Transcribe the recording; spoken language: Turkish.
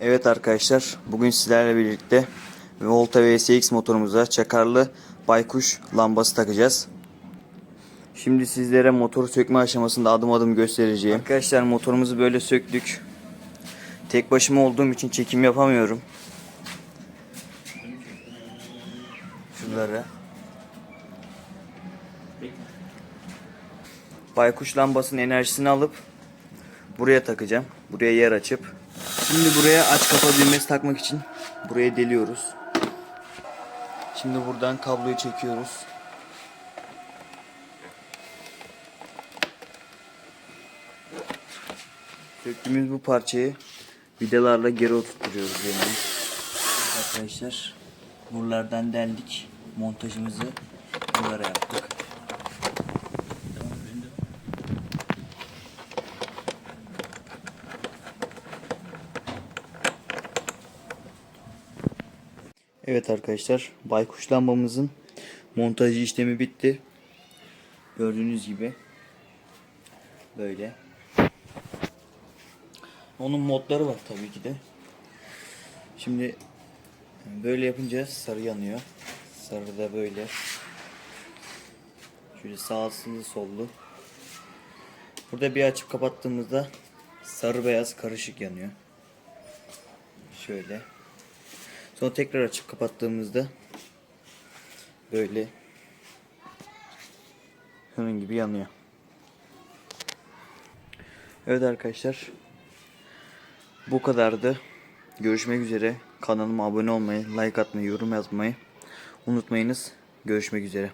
Evet arkadaşlar bugün sizlerle birlikte Volta VSX motorumuza çakarlı baykuş lambası takacağız. Şimdi sizlere motoru sökme aşamasında adım adım göstereceğim. Arkadaşlar motorumuzu böyle söktük. Tek başıma olduğum için çekim yapamıyorum. Şunları. Baykuş lambasının enerjisini alıp buraya takacağım. Buraya yer açıp. Şimdi buraya aç kapa düğmesi takmak için buraya deliyoruz. Şimdi buradan kabloyu çekiyoruz. Söktüğümüz bu parçayı vidalarla geri oturtuyoruz yerine. Arkadaşlar buralardan deldik. Montajımızı buralara yaptık. Evet arkadaşlar baykuş lambamızın montajı işlemi bitti. Gördüğünüz gibi böyle. Onun modları var tabii ki de. Şimdi böyle yapınca sarı yanıyor. Sarı da böyle. Şöyle sağlı sollu. Burada bir açıp kapattığımızda sarı beyaz karışık yanıyor. Şöyle. Sonra tekrar açıp kapattığımızda böyle şunun gibi yanıyor. Evet arkadaşlar. Bu kadardı. Görüşmek üzere. Kanalıma abone olmayı, like atmayı, yorum yazmayı unutmayınız. Görüşmek üzere.